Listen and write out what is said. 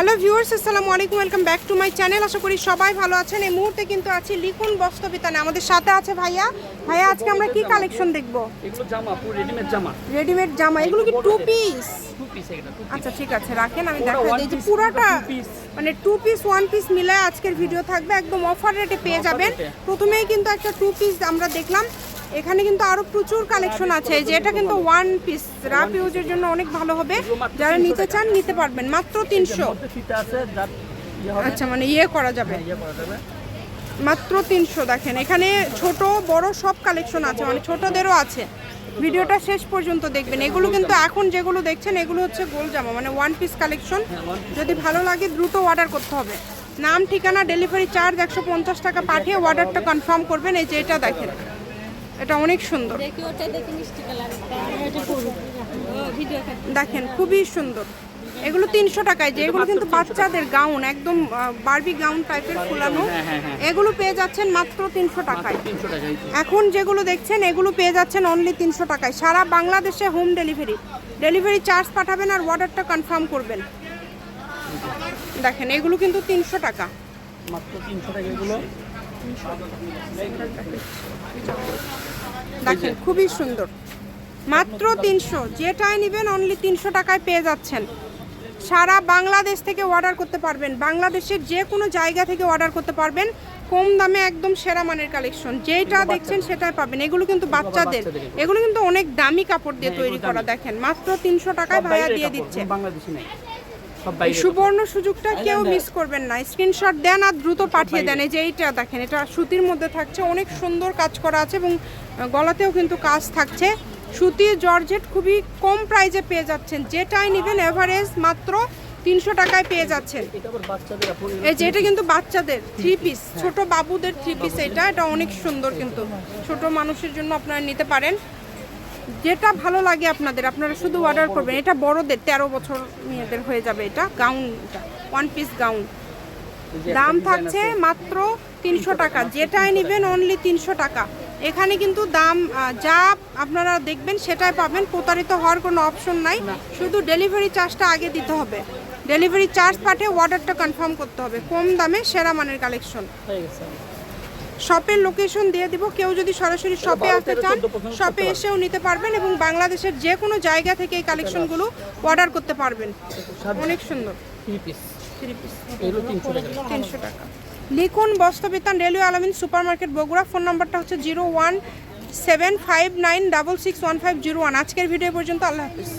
Hello viewers আসসালামু আলাইকুম welcome back to my channel. আশা করি সবাই ভালো আছেন। এই মুহূর্তে কিন্তু আছি লিখুন বস্ত্রবিতানে। আমাদের সাথে আছে ভাইয়া। ভাইয়া আজকে আমরা কি কালেকশন দেখব? এগুলো জামা পুরো রেডিমেড জামা। রেডিমেড জামা। এগুলো কি টু পিস টু পিস এটা আচ্ছা ঠিক আছে রাখেন আমি দেখাই দিই যে পুরাটা। মানে টু পিস ওয়ান পিস মিলায় আজকের ভিডিও থাকবে। একদম অফার রেটে পেয়ে যাবেন। প্রথমেই কিন্তু একটা টু পিস আমরা দেখলাম। এখানে কিন্তু আরও প্রচুর কালেকশন আছে। যে এটা কিন্তু ওয়ান পিস রাফ ইউজের জন্য অনেক ভালো হবে। যারা নিতে চান, নিতে পারবেন। মাত্র তিনশো। আচ্ছা মানে ইয়ে করা যাবে। ইয়ে করা যাবে মাত্র তিনশো, দেখেন। এখানে ছোট, বড় সব কালেকশন আছে। মানে ছোটদেরও আছে। ভিডিওটা শেষ পর্যন্ত দেখবেন। এগুলো কিন্তু এখন যেগুলো দেখছেন, এগুলো হচ্ছে গোল জামা। মানে ওয়ান পিস কালেকশন যদি ভালো লাগে, দ্রুত অর্ডার করতে হবে। নাম, ঠিকানা ডেলিভারি চার্জ একশো পঞ্চাশ টাকা পাঠিয়ে অর্ডারটা কনফার্ম করবেন। এই যে এটা দেখেন। এটা অনেক সুন্দর। দেখি ওটা দেখি মিষ্টি কালার। এটা করব ভিডিও দেখেন খুবই সুন্দর। এগুলো তিনশো টাকায় যে এগুলো কিন্তু বাচ্চাদের গাউন একদম বার্বি গাউন টাইপের ফুলানো। হ্যাঁ, হ্যাঁ, হ্যাঁ। এগুলো পেয়ে যাচ্ছেন মাত্র তিনশো টাকায়। এখন যেগুলো দেখছেন এগুলো পেয়ে যাচ্ছেন অনলি তিনশো টাকায়। সারা বাংলাদেশে হোম ডেলিভারি ডেলিভারি চার্জ পাঠাবেন আর অর্ডারটা কনফার্ম করবেন। দেখেন এগুলো কিন্তু তিনশো টাকা। মাত্র তিনশো টাকা এগুলো। দেখেন খুবই সুন্দর। মাত্র তিনশো। যেটাই নেবেন অনলি তিনশো টাকায় পেয়ে যাচ্ছেন। সারা বাংলাদেশ থেকে অর্ডার করতে পারবেন। বাংলাদেশের যে কোনো জায়গা থেকে অর্ডার করতে পারবেন। কম দামে একদম সেরা মানের কালেকশন যেটা দেখছেন সেটাই পাবেন। এগুলো কিন্তু বাচ্চাদের এগুলো কিন্তু অনেক দামি কাপড় দিয়ে হ্যাঁ, তৈরি করা। দেখেন মাত্র তিনশো টাকায় ভাইয়া দিয়ে দিচ্ছে। সুবর্ণ সুযোগটা কেউ মিস করবেন না। স্ক্রিনশট দেন আর দ্রুত পাঠিয়ে দেন। এই যে এইটা দেখেন এটা সুতির মধ্যে থাকছে। অনেক সুন্দর কাজ করা আছে এবং গলাতেও কিন্তু কাজ থাকছে। সুতি জর্জেট খুবই কম প্রাইজে পেয়ে যাচ্ছেন। যেটাই নেবেন এভারেজ মাত্র তিনশো টাকায় পেয়ে যাচ্ছেন। এই যে এটা কিন্তু বাচ্চাদের থ্রি পিস ছোট বাবুদের থ্রি পিস এটা এটা অনেক সুন্দর কিন্তু। ছোট মানুষের জন্য আপনারা নিতে পারেন। যেটা ভালো লাগে আপনাদের আপনারা শুধু অর্ডার করবেন। এটা বড়দের তেরো বছর মেয়েদের হয়ে যাবে এটা গাউনটা ওয়ান পিস গাউন দাম থাকছে মাত্র তিনশো টাকা যেটাই নেবেন অনলি তিনশো টাকা। এখানে কিন্তু দাম যা আপনারা দেখবেন সেটাই পাবেন প্রতারিত হওয়ার কোনো অপশন নাই। শুধু ডেলিভারি চার্জটা আগে দিতে হবে। ডেলিভারি চার্জ পাঠিয়ে অর্ডারটা কনফার্ম করতে হবে। কম দামে সেরা মানের কালেকশন হয়ে গেছে। শপের লোকেশন দিয়ে দিব। কেউ যদি সরাসরি শপে আসতে চান শপে এসেও নিতে পারবেন এবং বাংলাদেশের যে কোনো জায়গা থেকে এই কালেকশনগুলো অর্ডার করতে পারবেন। অনেক সুন্দর। তিনশো টাকা। লিখুন Bastrabitan railway Alamin super market Bogura. Phone নাম্বারটা হচ্ছে zero one seven five nine double six one five zero one. আজকের ভিডিও পর্যন্ত আল্লাহ হাফিজ।